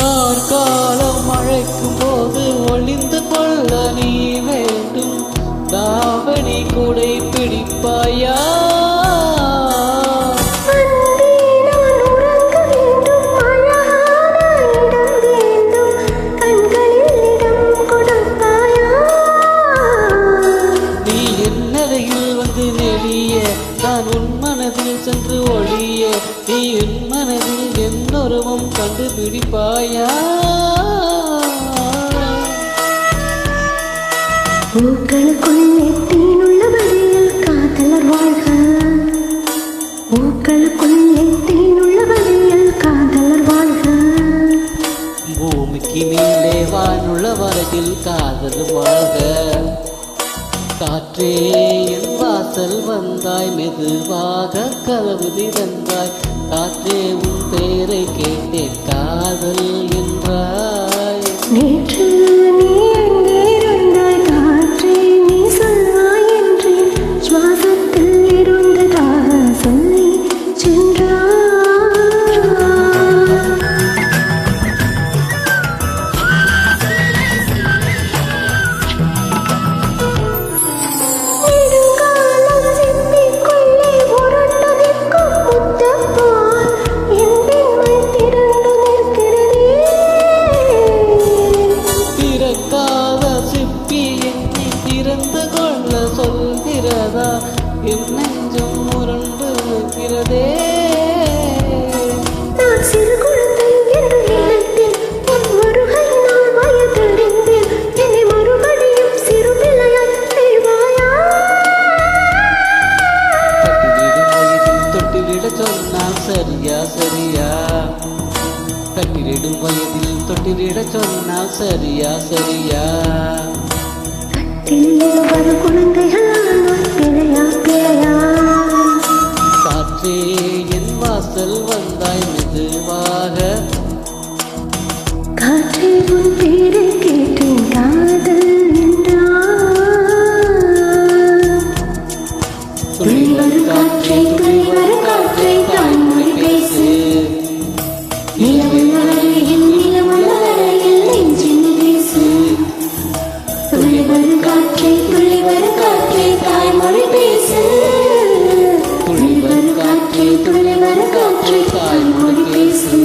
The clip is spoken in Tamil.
கார்காலம் மழைக்கும் போது ஒளிந்து கொள்ள நீ வேண்டும். தாவணி குடை பிடிப்பாயா? கதையில் வந்து நெளிய நான் உன் மனதில் சென்று ஒழிய. நீ என் மனதில் என்னொருவம் கண்டுபிடிப்பாயா? பூக்களுக்குள் எத்தீனுள்ளபடியில் காதலர் வாழ்க. பூக்களுக்குள் எத்தீனுள்ளபடியில் காதலர் வாழ்க. பூமிக்கு மேலே வானுள்ள வரையில் காதல் வாழ்க. காற்றே என் வாசல் வந்தாய் மெதுவாக கதவு திறந்தாய். காற்றே உன் பெயரை கேட்டேன் காதல் என்றாய். சொல்கிறதா என் நெஞ்சம் முரண்டு நிற்கிறதே. நான் சிறு குழந்தை என்று நினைத்தேன் உன் வருகை நான் வயதறிந்தேன் என்னை மறுபடியும் சிறு பிள்ளையாய் செய்வாயா கட்டிலிடும் வயதில் தொட்டிலிட சொன்னால் சரியா சரியா? கட்டிலிடும் வயதில் தொட்டிலிட சொன்னால் சரியா சரியா? கட்டில் இருவர் குழந்தைகள் மொழி பேசு. துளி வரும் காற்றே துளி வரும் காற்றே தாய்மொழி பேசு.